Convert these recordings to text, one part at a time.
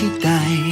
期待。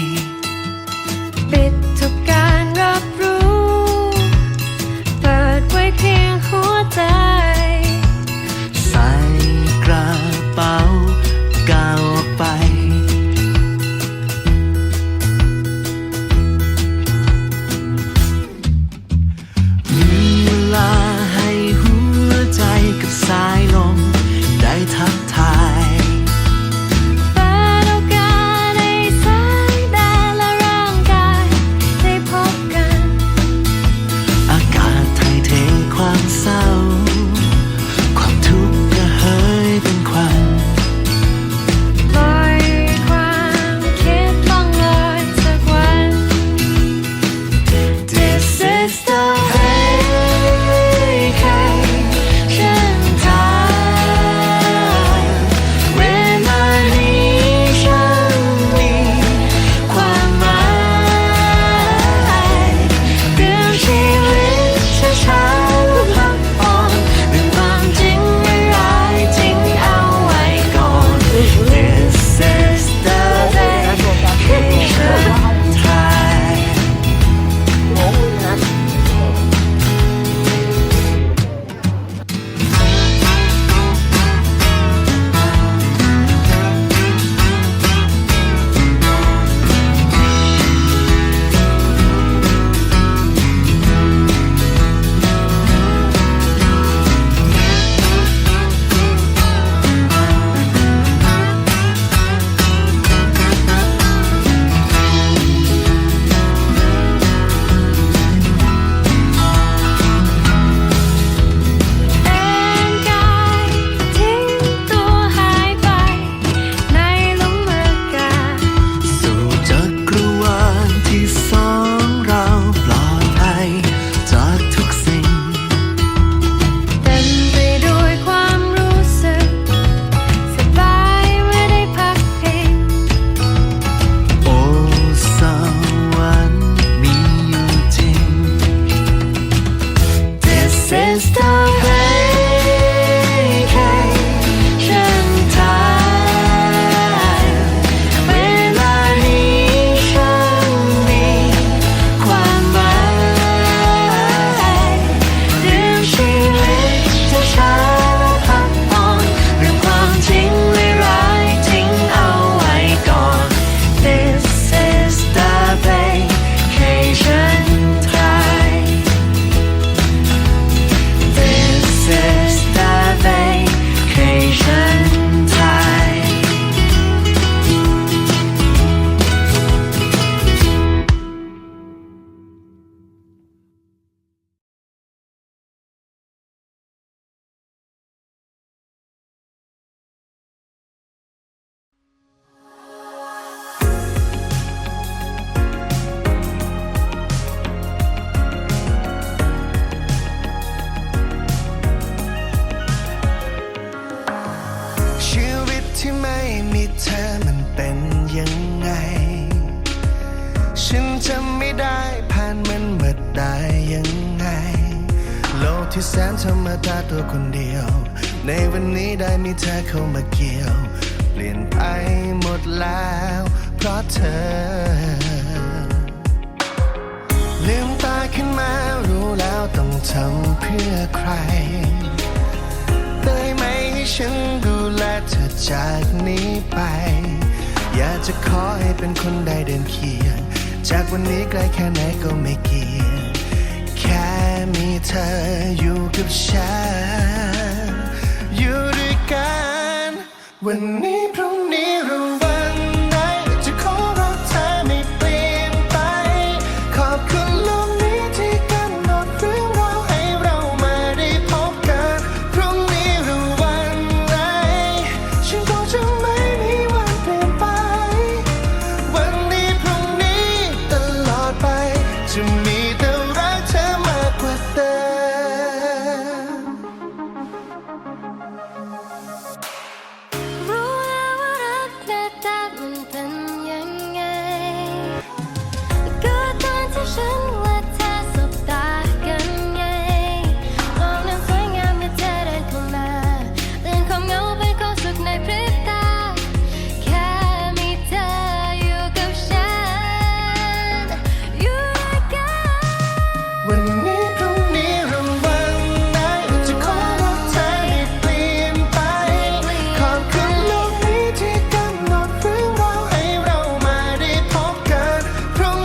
ที่แสนธรรมดาตัวคนเดียว ในวันนี้ได้มีเธอเข้ามาเกี่ยว เปลี่ยนไปหมดแล้ว เพราะเธอ ลืมตาขึ้นมารู้แล้วต้องทำเพื่อใคร ได้ไหมให้ฉันดูแลเธอจากนี้ไป อยากจะขอให้เป็นคนใดเดินเคียง จากวันนี้ไกลแค่ไหนก็ไม่เกี่ยงแค่ ค่มีเธออยู่กับฉัน อยู่ด้วยกัน วันนี้พรุ่งนี้หรือวันไหนจะขอรักเธอไม่เปลี่ยนไป ขอบคุณโลกนี้ที่กำหนดเรื่องราวให้เรามาได้พบกัน พรุ่งนี้หรือวันไหนฉันก็จะไม่มีวันเปลี่ยนไป วันนี้พรุ่งนี้ตลอดไปจะมี